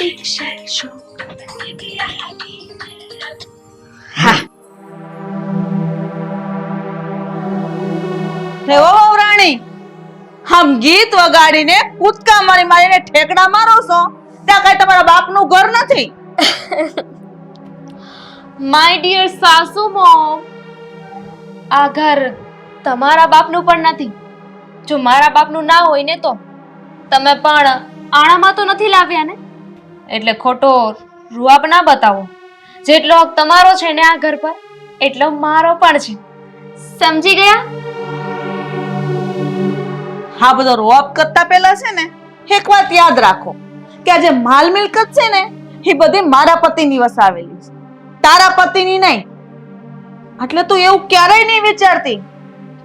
Shack, ઓ રાણી હમ ગીત વગાડીને કૂદકા મારી મારીને ઠેકડા મારો છો? ત્યાં કઈ તમારા બાપનું ઘર નથી? માય ડિયર સાસુ આ ઘર તમારા બાપનું પણ નથી. જો મારા બાપનું ના હોય ને તો તમે પણ આણામાં તો નથી લાવ્યા ને? એટલે ખોટો રૂઆબ ના બતાવો. જેટલો હક તમારો છે ને આ ઘર પર, એટલો મારો પણ છે. સમજી ગયા? હા, બધો રૂઆબ કરતા પહેલા છે ને, એક વાત યાદ રાખો કે આ જે માલ મિલકત છે ને, એ બધી મારા પતિની વસાવેલી છે. તારા પતિની નહીં. એટલે તું એવું ક્યારેય નહીં વિચારતી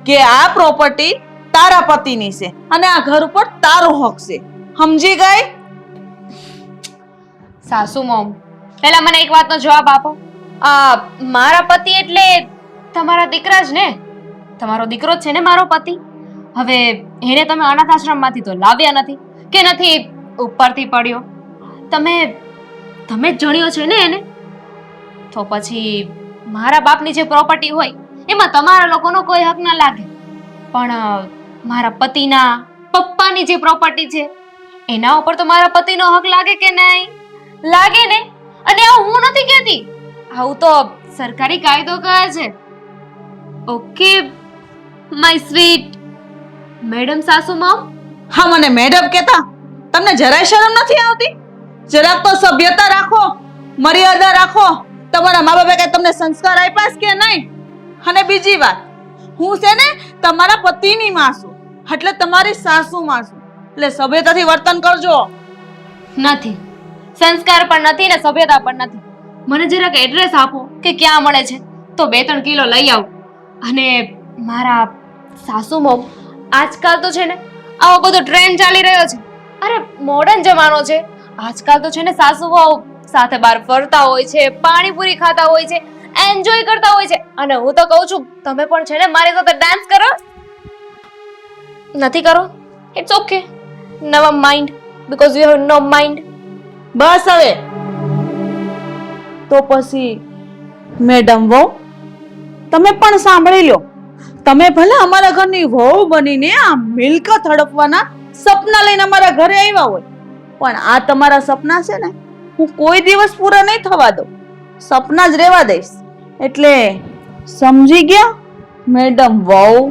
કે આ પ્રોપર્ટી તારા પતિની છે અને આ ઘર ઉપર તારો હક છે. સમજી ગઈ? સાસુ, મોમ. પહેલા મને એક વાતનો જવાબ આપો. આ મારા પતિ એટલે તમારા દીકરા જ ને? તમારો દીકરો જ છે ને મારો પતિ? હવે એને તમે અનાથ આશ્રમમાંથી તો લાવ્યા નથી કે નથી ઉપરથી પડ્યો? તમે તમે જ જણ્યો છે ને એને? તો પછી મારા બાપની જે પ્રોપર્ટી હોય, એમાં તમારા લોકોનો કોઈ હક ના લાગે. પણ મારા પતિના પપ્પાની જે પ્રોપર્ટી છે, એના ઉપર તો મારા પતિનો હક લાગે કે નહીં? લાગે ને? અને આ હું નથી કહેતી. આવું તો સરકારી કાયદો કહે છે. ઓકે માય સ્વીટ મેડમ સાસુ મામ હા મને મેડમ કહેતા. તમને જરાય શરમ નથી આવતી? જરાક તો સભ્યતા રાખો મર્યાદા રાખો. તમારા મા બાપે કઈ તમને સંસ્કાર આપ્યા છે કે નહીં? અને બીજી વાત હું છે ને તમારા પતિની માં છું એટલે તમારી સાસુ માં છું. એટલે સભ્યતાથી વર્તન કરજો. નથી. સંસ્કાર પણ નથી ને સભ્યતા પણ નથી. મને જરાક એડ્રેસ આપો. કે ક્યાં મળે છે? તો બે ત્રણ કિલો લઈ આવું. અને મારા સાસુ મોમ આજકાલ તો છે ને આવો બધો ટ્રેન્ડ ચાલી રહ્યો છે. અરે મોડર્ન જમાનો છે. આજકાલ તો છે ને સાસુ વહુ સાથે બહાર ફરતા હોય છે પાણીપુરી ખાતા હોય છે એન્જોય કરતા હોય છે. અને હું તો કહું છું તમે પણ છે ને મારી સાથે ડાન્સ કરો. નથી કરો? It's okay never mind because you have no mind બસ હવે. તો પછી મેડમ વહુ તમે પણ સાંભળી લો. તમે ભલે અમારા ઘરની વહુ બનીને આ મિલકત હડપવાના સપના લઈને અમારા ઘરે આવ્યા હોય પણ આ તમારા સપના છે ને હું કોઈ દિવસ પૂરા નહીં થવા દઉં. સપના જ રહેવા દઈશ. એટલે સમજી ગયા મેડમ વહુ?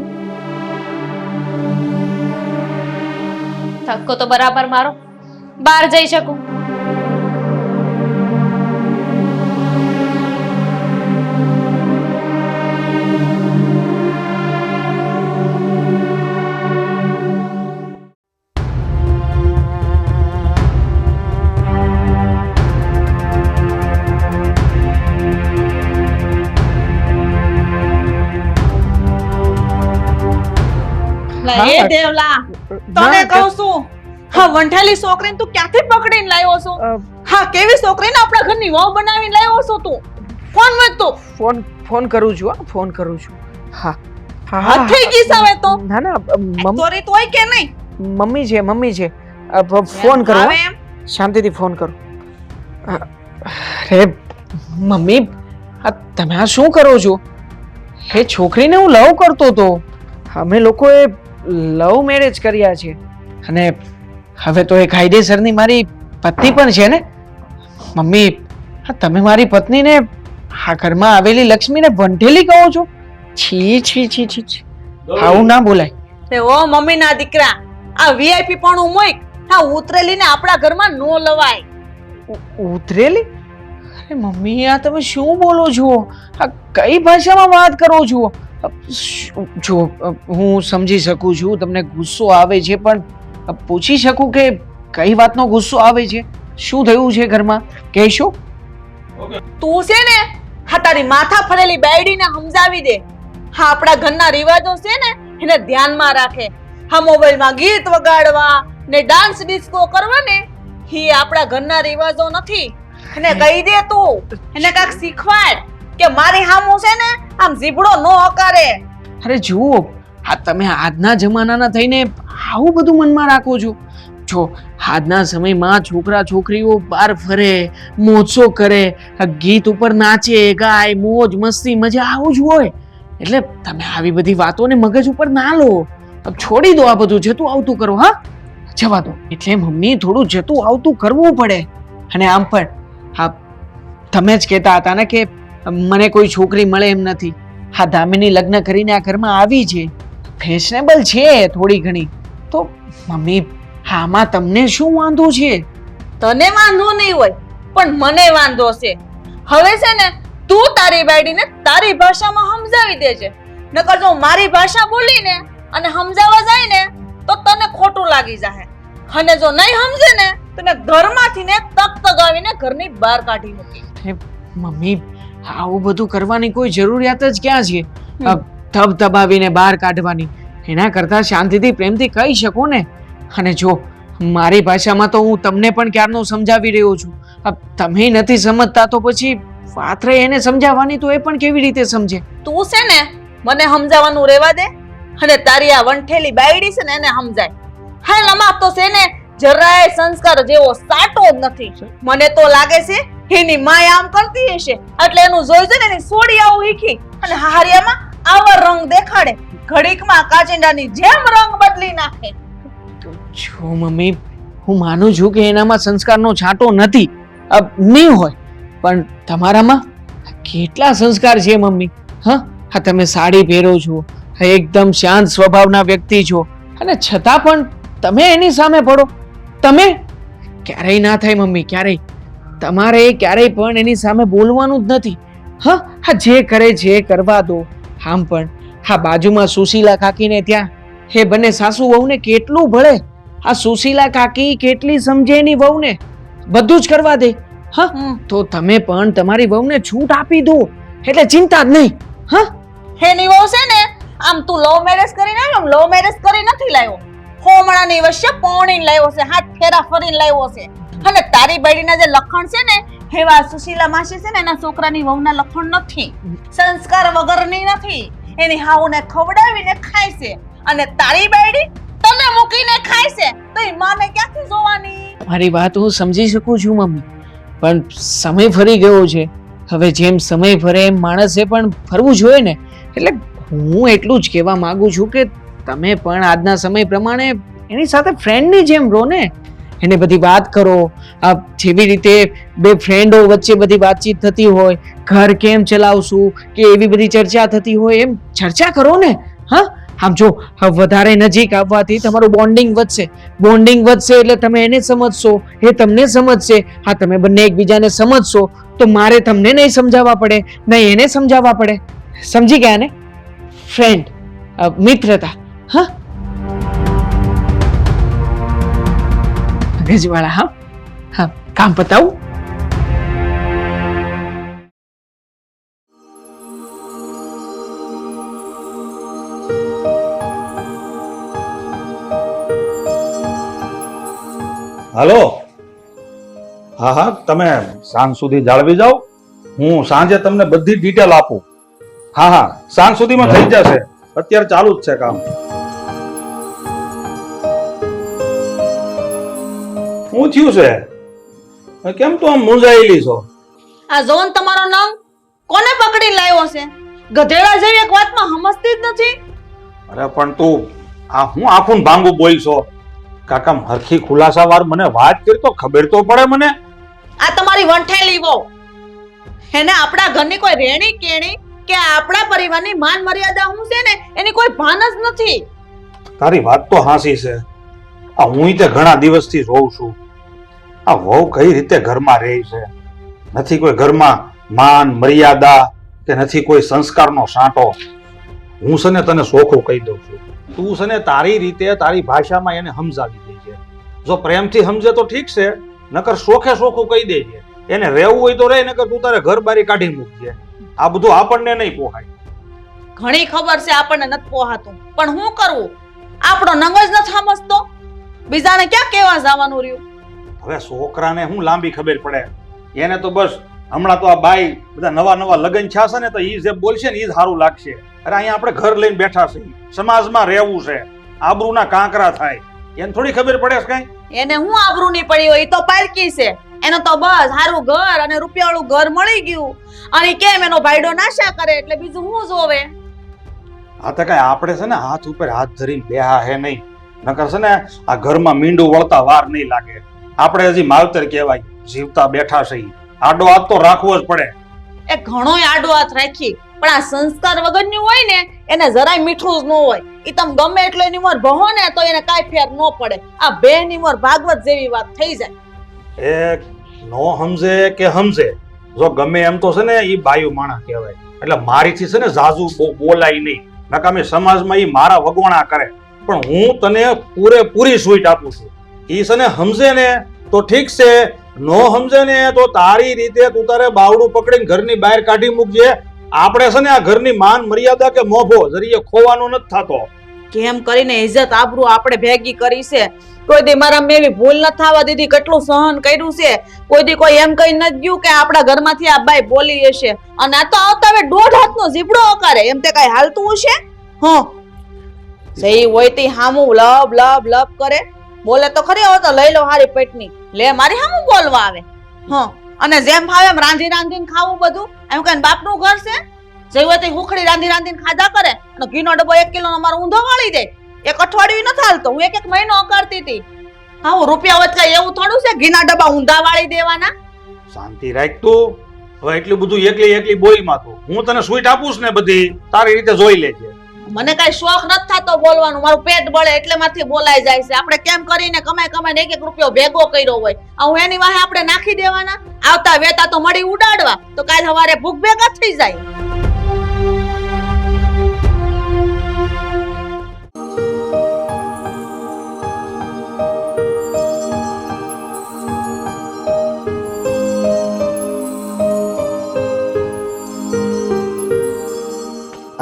થક્કો તો બરાબર મારો. બહાર જઈ શકું. એ દેવલા તને કહું છું હા વંઠાલી છોકરીને તું ક્યાંથી પકડીને લાવ્યો છો? હા કેવી છોકરીને આપણા ઘરની વહુ બનાવીને લાવ્યો છો તું? ફોન મત તો. ફોન ફોન કરું છું હા ફોન કરું છું. હા. હા થઈ ગઈ સાવે તો. ના ના મમ્મી તોય કે નહીં? મમ્મી છે મમ્મી છે. ફોન કરો શાંતિથી ફોન કરો. અરે મમ્મી આ તમે આ શું કરો છો? એ છોકરીને હું લવ કરતો હતો અમે લોકોએ લવ મેરેજ કર્યા છે. અને હવે તો એ કાયદેસરની મારી પત્ની પણ છે ને? મમ્મી તમે મારી પત્નીને આ ઘરમાં આવેલી લક્ષ્મીને વંઢેલી કહો છો? છી છી છી છી છી. આવું ના બોલાય. તે ઓ મમ્મી ના દીકરા આ વીઆઈપી પણ હું મોઈક હા ઉતરેલી ને આપણા ઘરમાં નો લવાય. ઉતરેલી? અરે મમ્મી આ તમે શું બોલો છો? આ કઈ ભાષામાં વાત કરો છો? જો હું સમજી શકું છું તમને ગુસ્સો આવે છે પણ પૂછી શકું કે કઈ વાતનો ગુસ્સો આવે છે? શું થયું છે ઘરમાં? કહેશો? તું છે ને હા તારી માથા ફરેલી બેડીને સમજાવી દે. હા આપણા ઘરના રિવાજો છે ને એને ધ્યાનમાં રાખે. હા મોબાઈલમાં ગીત વગાડવા ને ડાન્સ ડિસ્કો કરવા ને એ આપણા ઘરના રિવાજો નથી. એને કહી દે તું. એને કાંઈક શીખવાડ. કે મારી હામું છે ને, આમ ઝીબડો નો હકારે. અરે જુઓ આ તમે આજના જમાનાના થઈને આવું બધું મનમાં રાખો છો. જો, આજના સમયમાં છોકરા છોકરીઓ બહાર ફરે મોજો કરે ગીત ઉપર નાચે, ગાય, મોજ, મસ્તી, મજા આવું જ હોય. એટલે તમે આવી બધી વાતોને મગજ ઉપર ના લો. છોડી દો આ બધું, જતું આવતું કરો, હા? જવા દો. એટલે મમ્મી થોડું જતું આવતું કરવું પડે. અને આમ પણ, હા, તમે જ કહેતા હતા ને કે મને કોઈ છોકરી મળે એમ નથી. હા દામિની લગ્ન કરીને આ ઘરમાં આવી છે. ફેશનેબલ છે થોડી ઘણી. તો મમ્મી હામાં તમને શું વાંધો છે? તને વાંધો નહીં હોય પણ મને વાંધો છે. હવે છે ને તું તારી બેડીને તારી ભાષામાં સમજાવી દેજે. નકર જો મારી ભાષા બોલીને અને સમજાવવા જાય ને તો તને ખોટું લાગી જાય અને જો નહીં સમજે ને તને ઘરમાંથી ને તક તગાવીને ઘરની બહાર કાઢી મૂકી. મમ્મી આવું બધું કરવાની કોઈ જરૂરિયાત જ ક્યાં છે? અ, ધબ ધબાવીને બહાર કાઢવાની. એના કરતાં શાંતિથી પ્રેમથી કહી શકો ને? અને જો મારી ભાષામાં તો હું તમને પણ ક્યારનો સમજાવી રહ્યો છું. તમે નથી સમજતા તો પછી વાત રહી એને સમજાવવાની તો એ પણ કેવી રીતે સમજે? તું છે ને મને સમજાવવાનું રેવા દે. અને તારી આ વંઠેલી બાયડી છે ને એને સમજાય. હા લમા તો છે ને જરાય સંસ્કાર જેવો સાટો જ નથી. મને તો લાગે છે એની માય આમ કરતી હશે. એટલે એનું જોઈ જોઈને એની સોડી આવું હીખી અને હારિયામાં આવા રંગ દેખાડે. ઘડીકમાં કાચિંડાની જેમ રંગ બદલી નાખે. તો જો મમ્મી, હું માનું છું કે એનામાં સંસ્કારનો છાંટો નથી. નહીં હોય. પણ તમારામાં કેટલા સંસ્કાર છે મમ્મી? હા? હા, તમે સાડી પહેરો છો. એકદમ શાંત સ્વભાવના વ્યક્તિ છો. અને છતાં પણ તમે એની સામે પડો. તમે? ક્યારેય ના થાય મમ્મી, ક્યારેય. તમારે ક્યારેય પણ એની સામે બોલવાનું જ નથી. હા હા જે કરે જે કરવા દો. આમ પણ હા બાજુમાં સુશીલા કાકીને ત્યાં. હે બંને સાસુ વહુને કેટલું ભળે. આ સુશીલા કાકી કેટલી સમજે એની વહુને. બધું જ કરવા દે. હા. તો તમે પણ તમારી વહુને છૂટ આપી દો. એટલે ચિંતા જ નહીં. હા? એની વહુ છે ને આમ તું લવ મેરેજ કરીને આવ્યો લવ મેરેજ કરી નથી લાવ્યો. હોમણાની વચ્ચે પૌણીને લાવ્યો છે હાથ ફેરા ફરીને લાવ્યો છે. અને તારી બાયડીના જે લખણ છે ને, એવા સુશીલા માસી છે ને, એના છોકરાની વહુના લખણ નથી. સંસ્કાર વગરની નથી. એની હાઉને ખવડાવીને ખાય છે. અને તારી બાયડી તને મૂકીને ખાય છે. તો એ માને ક્યાંથી જોવાની? મારી વાત હું સમજી શકું છું, મમ્મી. પણ સમય ફરી ગયો છે. હવે જેમ સમય ફરે એમ માણસે પણ ફરવું જોઈએ ને. એટલે હું એટલું જ કહેવા માંગુ છું કે તમે પણ આજના સમય પ્રમાણે એની સાથે ફ્રેન્ડની જેમ રહો ને. એને બધી વાત કરો. આ જેવી રીતે બે ફ્રેન્ડો વચ્ચે બધી વાતચીત થતી હોય, ઘર કેમ ચલાવશું, કે એવી બધી ચર્ચા થતી હોય, એમ ચર્ચા કરો ને. હા? આમ જો વધારે નજીક આવવાથી તમારું બોન્ડિંગ વધશે. બોન્ડિંગ વધશે એટલે તમે એને સમજશો. એ તમને સમજશે. હા, તમે બંને એકબીજાને સમજશો, તો મારે તમને નહીં સમજાવવા પડે, નહીં એને સમજાવવા પડે. સમજી ગયા ને? ફ્રેન્ડ મિત્રતા. હા? મગજવાળા હા? હા કામ પતાવું? હાલો. હા હા તમે સાંજ સુધી જાળવી જાઓ. હું સાંજે તમને બધી ડિટેલ આપું. હા હા સાંજ સુધીમાં થઈ જશે. અત્યારે ચાલુ જ છે કામ. શું થયું છે? કેમ તો આમ મૂંઝાયેલી છો? આ ઝોન તમારો નામ કોને પકડી લાવ્યો છે ગધેડા જેવી એક વાતમાં સમજતી જ નથી. અરે પણ તું આ હું આખું ભાંગું બોલ છો? કાકા હરખી ખુલાસા વાર મને વાત કરી તો ખબર તો પડે મને. આ તમારી વંઠેલી વો એને આપણા ઘરની કોઈ રેણી કેણી કે આપણા પરિવારની માન મર્યાદા હું છે ને એની કોઈ ભાન જ નથી. તારી વાત તો હાસી છે. આ હું તે ઘણા દિવસથી જોઉં છું. આ વહુ કઈ રીતે ઘરમાં રહે છે? નથી કોઈ ઘરમાં માન, મર્યાદા કે નથી કોઈ સંસ્કારનો સાંટો? હું સને તને સોખું કહી દઉં છું. તું સને તારી રીતે, તારી ભાષામાં એને સમજાવી દેજે. જો પ્રેમથી સમજે તો ઠીક છે, નકર સોખે સોખું કહી દેજે. એને રહેવું હોય તો રહે, નકર તું તારે ઘર બારી કાઢી મૂકજે. આ બધું આપણને નહીં પોહાય. ઘણી ખબર છે આપણને નથી પોહાતું. પણ હું કરવું આપણો નંગ જ નથી સમજતો? બીજાને ક્યાં કેવા જવાનું રહ્યું? હવે છોકરાને હું લાંબી ખબર પડે? એને તો બસ હમણાં તો આ બાઈ બધા નવા નવા લગ્ન છાશે છે ને તો એ જે બોલશે ને એ જ સારું લાગશે. અરે અહીંયા આપણે ઘર લઈને બેઠા છીએ. સમાજમાં રહેવું છે. આબરૂના કાંકરા થાય. એને થોડી ખબર પડે છે કઈ? એને હું આબરૂ નહીં પડી હોય? એ તો પારકી છે. એનો તો બસ સારું ઘર અને રૂપિયાવાળું ઘર મળી ગયું. અને કેમ એનો ભાઈડો નાશા કરે? એટલે બીજું હું જોવે? આ તો કઈ આપણે છે ને હાથ ઉપર હાથ ધરીને બેહા હે નહીં. નકર છે ને આ ઘરમાં મીંડું વળતા વાર નહીં લાગે. આપણે હજી માવતર કહેવાય જીવતા બેઠા છે. આડો હાથ તો રાખવો જ પડે. એ ઘણો આડો હાથ રાખી પણ આ સંસ્કાર વગરનું હોય ને એને જરાય મીઠું જ ન હોય. એ તમે ગમે એટલો એની ઉંમર ભહો ને તો એને કાંઈ ફેર ન પડે. આ બે ની ઉંમર ભાગવત જેવી વાત થઈ જાય. એ નો સમજે કે સમજે જો ગમે એમ તો છે ને એ બાયુ માણા કહેવાય. એટલે મારીથી છે ને ઝાઝુ બોલાય નહીં. નકામી સમાજમાં એ મારા વગોણા કરે. પણ હું તને પૂરેપૂરી સ્વીટ આપું છું. ઈ છે ને સમજે ને તો ઠીક છે, નો સમજે ને તો તારી રીતે તું તારે બાવડું પકડીને ઘરની બહાર કાઢી મૂકજે આપણે છે ને આ ઘરની માન મર્યાદા કે મોભો જરીએ ખોવાનો નથી થતો. કેમ કરીને ઇજ્જત આબરૂ આપણે ભેગી કરી છે? કોઈ દી મારા મેં ભૂલ ન થવા દીધી, કેટલું સહન કર્યું છે? કોઈ દી કોઈ એમ કહી નથી ગયું કે આપણા ઘરમાંથી આ બાઈ બોલી હશે. અને આ તો આવતા હવે દોઢ હાથનો ઝીબડો અકારે એમ તે કઈ હાલતું હશે? હ. સહી હોય તે હામું લબ લબ લબ કરે. બોલે તો ખરી, હવે તો લઈ લો હારી પેટની. લે, મારી હામું બોલવા આવે? હ. અને જેમ ફાવે એમ રાંધી રાંધીને ખાવું બધું. એમ કઈ બાપનું ઘર છે? જેવું તે હુખડી રાંધી રાંધીને ખાધા કરે. અને ઘીનો ડબ્બો એક કિલો અમારો ઊંધો વાળી દે. એક અઠવાડિયું ન હાલતો હું એક એક મહિનો અકારતી હતી. હા હું રૂપિયા વચકાય એવું થોડું છે? ઘીના ડબ્બા ઊંધા વાળી દેવાના? શાંતિ રાખ તું. હવે એટલું બધું એકલી એકલી બોલમાં તું. હું તને સ્વીટ આપું ને બધી. તારી રીતે જોઈ લેજે. મને કઈ શોખ નથી થતો બોલવાનું. મારું પેટ બળે એટલે માંથી બોલાઈ જાય છે. આપણે કેમ કરીને કમાય કમાઈને એક એક રૂપિયો ભેગો કર્યો હોય. હું એની વાહે આપણે નાખી દેવાના? આવતા વેતા તો મળી ઉડાડવા. તો કાલ સવારે ભૂખ ભેગા થઈ જાય.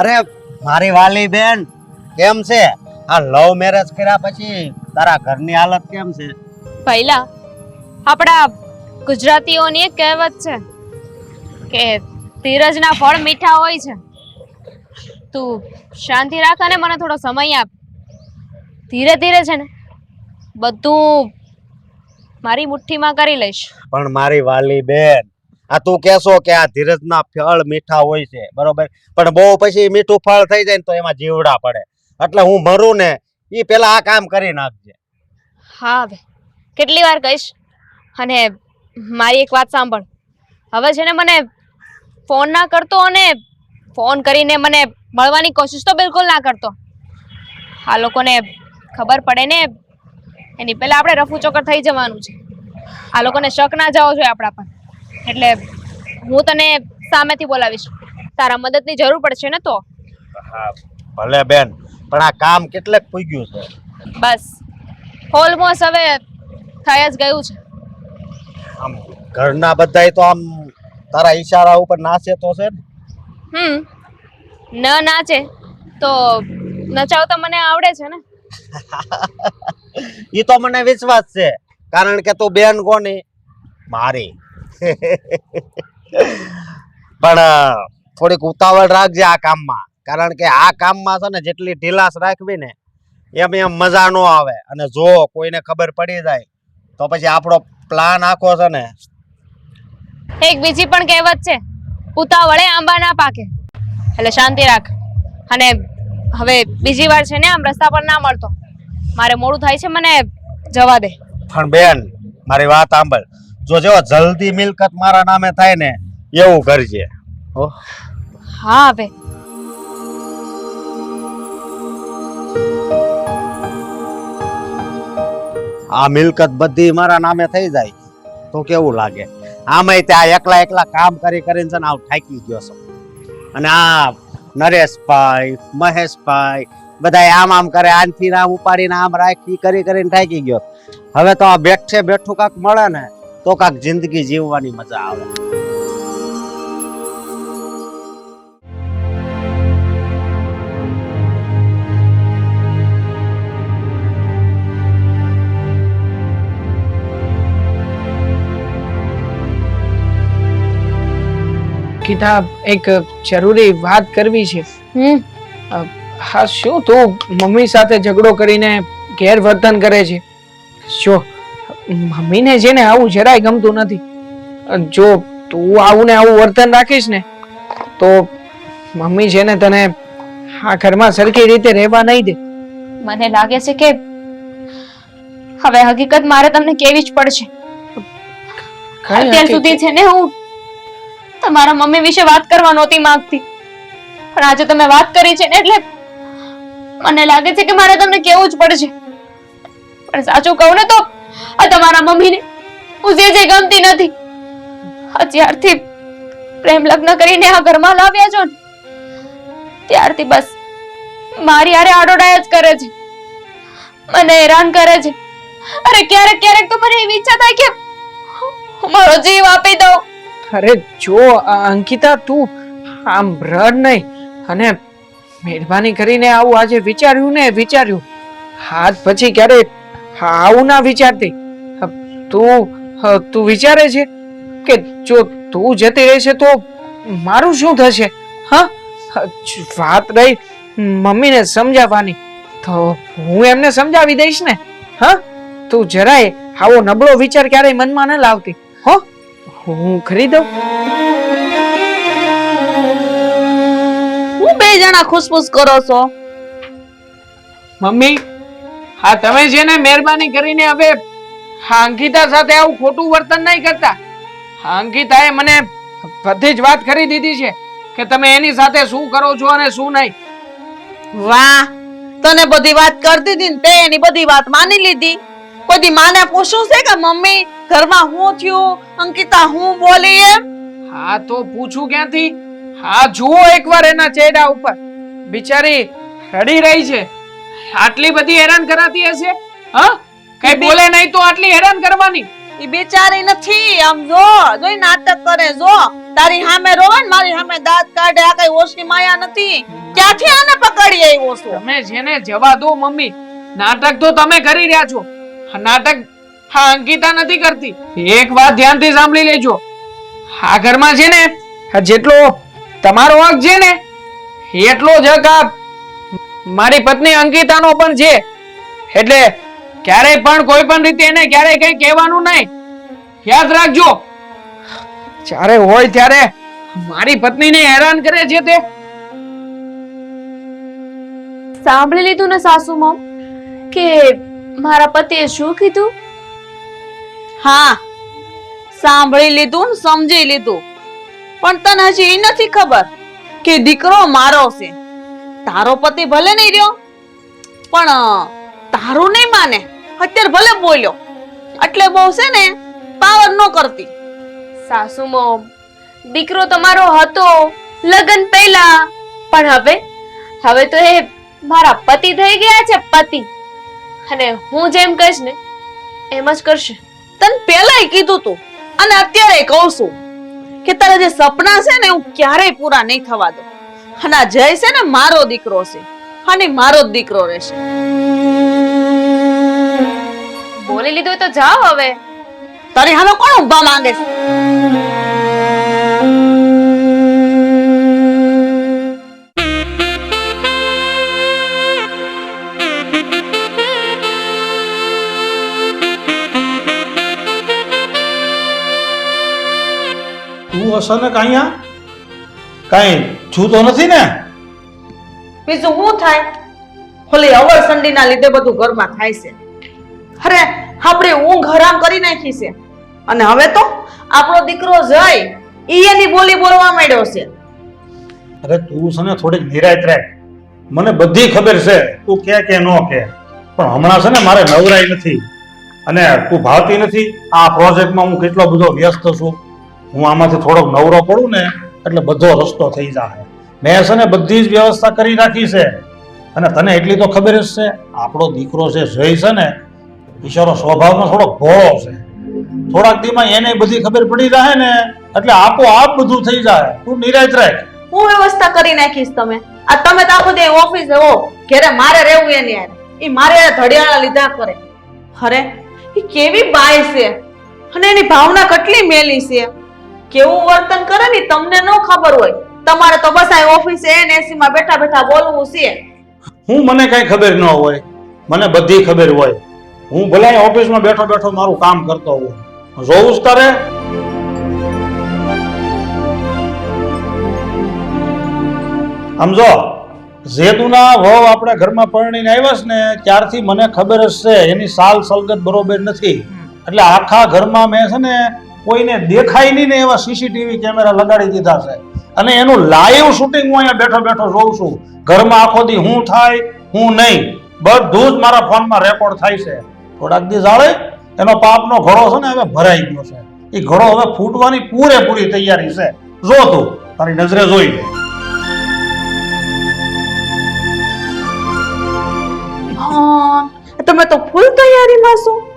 અરે મારી વાલી બેન કેમ છે? આ લવ મેરેજ કર્યા પછી તારા ઘરની હાલત કેમ છે? પહેલા આપણા ગુજરાતીઓની એક કહેવત છે કે ધીરજના ફળ મીઠા હોય છે. તું શાંતિ રાખ અને મને થોડો સમય આપ. ધીરે ધીરે છે ને બધું મારી મુઠ્ઠીમાં કરી લઈશ. પણ મારી વાલી બેન આ તું કેશો કે આ ધીરજના ફળ મીઠા હોય છે, બરોબર? પણ બહુ પછી મીઠું ફળ થઈ જાય ને તો એમાં જીવડા પડે. એટલે હું મરું ને એ પેલા આ કામ કરી નાખજે. હા કેટલી વાર કહીશ? અને મારી એક વાત સાંભળ. હવે છે ને મને ફોન ના કરતો અને ફોન કરીને મને મળવાની કોશિશ તો બિલકુલ ના કરતો. આ લોકોને ખબર પડે ને, એની પહેલા આપણે રફુ ચોકર થઈ જવાનું છે. આ લોકોને શક ના જવો જોઈએ આપણા પર. એટલે હું તને સામેથી બોલાવીશ. તારા મદદની જરૂર પડશે ને તો? હા ભલે બેન પણ આ કામ કેટલેક પૂગ્યું છે. બસ. ઓલમોસ્ટ હવે થઈ જ ગયું છે. આમ ઘરના બધાય તો આમ તારા ઈશારા ઉપર નાચે તો છે હમ. ન નાચે તો નચાવતા મને આવડે છે ને? ઈ તો મને વિશ્વાસ છે. કારણ કે તું બેન કોની? મારી. પણ થોડીક ઉતાવળ રાખજે આ કામમાં. કારણ કે આ કામમાં છે ને જેટલી ઢીલાસ રાખવી ને એમ એમ મજા ન આવે. અને જો કોઈને ખબર પડી જાય તો પછી આપણો પ્લાન આખો છે ને એક બીજી પણ કહેવત છે ઉતાવળે આંબા ના પાકે. એટલે શાંતિ રાખ. અને હવે બીજી વાર છે ને આમ રસ્તા પર ના મળતો. મારે મોડું થાય છે મને જવા દે. પણ બેન મારી વાત સાંભળ. જો જો જલ્દી મિલકત મારા નામે થાય ને એવું કરજે. હા. હવે. આ મિલકત બધી મારા નામે થઈ જાય તો કેવું લાગે? આમાંય ત્યાં એકલા એકલા કામ કરી કરીને છે ને આવું થાકી ગયો છો. અને આ નરેશભાઈ મહેશભાઈ બધા આમ આમ કરે આનથી આમ ઉપાડીને આમ રાખી કરી કરીને થાકી ગયો. હવે તો આ બેઠે બેઠું કાંક મળે ને તો કાંક જિંદગી જીવવાની મજા આવે. અંકિતા એક જરૂરી વાત કરવી છે. હમ. હા શું તું મમ્મી સાથે ઝઘડો કરીને ગેરવર્તન કરે છે? જો મમ્મીને છે ને આવું જરાય ગમતું નથી. જો તું આવું ને આવું વર્તન રાખીશ ને તો મમ્મી છે ને તને આ ઘરમાં સરખી રીતે રહેવા નહીં દે. મને લાગે છે કે હવે હકીકત મારે તમને કેવી જ પડશે. અત્યાર સુધી છે ને હું તમારા મમ્મી વિશે વાત કરવા નહોતી માંગતી. પણ આજે તમે વાત કરી છે ને એટલે મને લાગે છે કે મારે તમને કેવું જ પડશે. પણ સાચું કહું ને તો આ તમારા મમ્મીને હું જે જે ગમતી નથી. અત્યારથી પ્રેમ લગ્ન કરીને આ ઘરમાં લાવ્યા છો ને, ત્યારથી બસ મારી આરે આડોડાય જ કરે છે. મને હેરાન કરે છે. અરે ક્યારેક ક્યારેક તો મને એવી ઈચ્છા થાય કે મારો જીવ આપી દઉં. અરે જો અંકિતા તું આમ રડ નહીં અને મહેરબાની કરીને આવું આજે વિચાર્યું ને વિચાર્યું. હાથ પછી ક્યારે આવું ના વિચારતી. તું તું વિચારે છે કે જો તું જતી રહેશે તો મારું શું થશે? હા વાત રહી મમ્મીને સમજાવવાની. તો હું એમને સમજાવી દઈશ ને? હા તું જરાય આવો નબળો વિચાર ક્યારેય મનમાં ન લાવતી. હો હું ખરીદો? હું બે જણા ખુશફુશ કરો છો? મમ્મી હા તમે છે ને મહેરબાની કરીને હવે હા અંકિતા સાથે આવું ખોટું વર્તન નહીં કરતા. હાંકિતાએ મને બધી જ વાત કરી દીધી છે કે તમે એની સાથે શું કરો છો અને શું નહીં. વાહ તને બધી વાત કરતી હતી ને તે એની બધી વાત માની લીધી. કોઈ માને પૂછ્યું છે કે મમ્મી ઘરમાં શું થયું? અંકિતા હું બોલી એમ? હા તો પૂછું ક્યાંથી? હા જુઓ એકવાર એના ચહેરા ઉપર. બિચારી રડી રહી છે. આટલી બધી હેરાન કરાતી હશે? હ? કઈ બોલે નહીં તો આટલી હેરાન કરવાની. ઈ બેચારી નથી આમ જો જોઈ નાટક કરે જો. તારી સામે રોવે મારી સામે દાંત કાઢે આ કઈ ઓછી માયા નથી. ક્યાંથી આને પકડી આવ્યો છો તમે જેને જવા દો મમ્મી નાટક તો તમે કરી રહ્યા છો. નાટક હા અંકિતા નથી કરતી. એક વાત ધ્યાનથી સાંભળી લેજો. આ ઘરમાં છે ને જેટલો તમારો હક છે ને એટલો જ હક આ મારી પત્ની અંકિતાનો પણ છે. એટલે ક્યારેય પણ કોઈ પણ રીતે એને ક્યારેય કઈ કહેવાનું નહીં. યાદ રાખજો. જ્યારે હોય ત્યારે મારી પત્નીને હેરાન કરે છે તે. સાંભળી લીધું ને સાસુ મમ કે મારા પતિએ શું કીધું? હા સાંભળી લીધું ને સમજી લીધું. પણ તને હજી એ નથી ખબર કે દીકરો મારો છે. તારો પતિ ભલે નહીં રહ્યો પણ તારું નહીં માને. અત્યારે ભલે બોલ્યો એટલે બહુ છે ને પાવર ન કરતી. સાસુ મોમ દીકરો તમારો હતો લગ્ન પહેલા પણ હવે હવે તો એ મારા પતિ થઈ ગયા છે પતિ. અને હું જેમ કહીશ ને એમ જ કરશે. તને પહેલાય કીધું તું અને અત્યારે કહું છું કે તારા જે સપના છે ને હું ક્યારેય પૂરા નહીં થવા દઉં. અને આ જય છે ને મારો દીકરો છે. અને મારો જ દીકરો રહેશે. બોલી લીધું હોય તો જાઓ હવે. તારી હાલો કોણ ઊભા માંગે છે? તું અચાનક અહીંયા કાંઈ છૂતો નથી ને? બીજું શું થાય? ઓલી અવર સંડીના લીધે બધું ઘરમાં થાય છે. અરે આપણે ઊંઘ હરામ કરી નાખી છે. અને હવે તો આપણો દીકરો જય ઈ એની બોલી બોલવા માંડ્યો છે. અરે તું છે થોડીક નિરાયત રાખ. મને બધી ખબર છે. તું કે કે ન કે. પણ હમણાં છે ને મારે નવરાઈ નથી. અને તું ભાવતી નથી. આ પ્રોજેક્ટમાં હું કેટલો બધો વ્યસ્ત છું. હું આમાંથી થોડોક નવરો પડું ને એટલે બધો રસ્તો થઈ જાય મેં છે ને બધી જ વ્યવસ્થા કરી રાખી છે. અને તને એટલી તો ખબર જ છે, આપણો દીકરો છે જય છે ને ઈશ્વરો સ્વભાવમાં થોડોક ભોળો છે. થોડાક દીમાં એને બધી ખબર પડી જાય ને, એટલે આપોઆપ બધું થઈ જાય તું નિરાયત રાખ. હું વ્યવસ્થા કરી નાખીશ તમે. આ તમે તો આખો દે ઓફિસે હો ઘેરે મારે રહેવું એની યાર એ મારે ધડિયાળા લીધા કરે. અરે એ કેવી બાય છે? અને એની ભાવના કેટલી મેલી છે? કેવું વર્તન કરે ને તમને ન ખબર હોય. તમારે તો બસ આ ઓફિસે ને એસી માં બેઠા બેઠા બોલવું છે. હું મને કઈ ખબર ન હોય. મને બધી ખબર હોય. હું ભલે ઓફિસમાં બેઠો બેઠો મારું કામ કરતો હોઉં. જોવું જ તારે. સમજો જેતુના વહુ આપણા ઘરમાં પરણીને આવ્યા છે ને ત્યારથી મને ખબર જ છે એની સાલ સલગત બરોબર નથી. એટલે આખા ઘરમાં મેં છે ને કોઈને દેખાય નહીં ને એવા સીસીટીવી કેમેરા લગાડી દીધા છે. અને એનું લાઈવ શૂટિંગ હું અહીંયા બેઠો બેઠો જોઉં છું. ઘરમાં આખો દી હું થાય, હું નહીં. બધું જ મારા ફોનમાં રેકોર્ડ થાય છે. થોડાક દી જાળે એનો પાપનો ઘડો છે ને હવે ભરાઈ ગયો છે. એ ઘડો હવે ફૂટવાની પૂરેપૂરી તૈયારી છે. જો તું, તારી નજરે જોઈ લે. તમે તો ફૂલ તૈયારીમાં છો.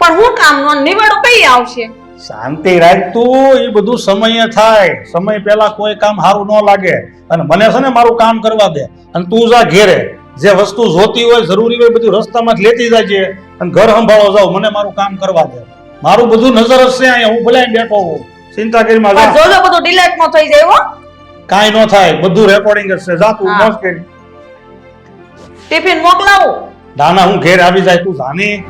પણ હું કામનો નિવાડો કઈ આવશે? શાંતિ રાખ તું એ બધું સમય થાય. સમય પહેલા કોઈ કામ સારું ન લાગે. અને મને છે ને મારું કામ કરવા દે. અને તું જા ઘેરે. જે વસ્તુ જોતી હોય જરૂરી હોય બધું રસ્તામાં લેતી જાય અને ઘર સંભાળો જાવ મને મારું કામ કરવા દે. મારું બધું નજર જ છે અહીંયા હું ભલે બેઠો હોઉં. ચિંતા કરી માં જોજો બધું ડિલેટ નો થઈ જાય હો. કાંઈ ન થાય બધું રેકોર્ડિંગ જ છે. જા તું હા. મોજ કરી. ટિફિન મોકલાવું. ના હું ઘેર આવી જાય તું જાની.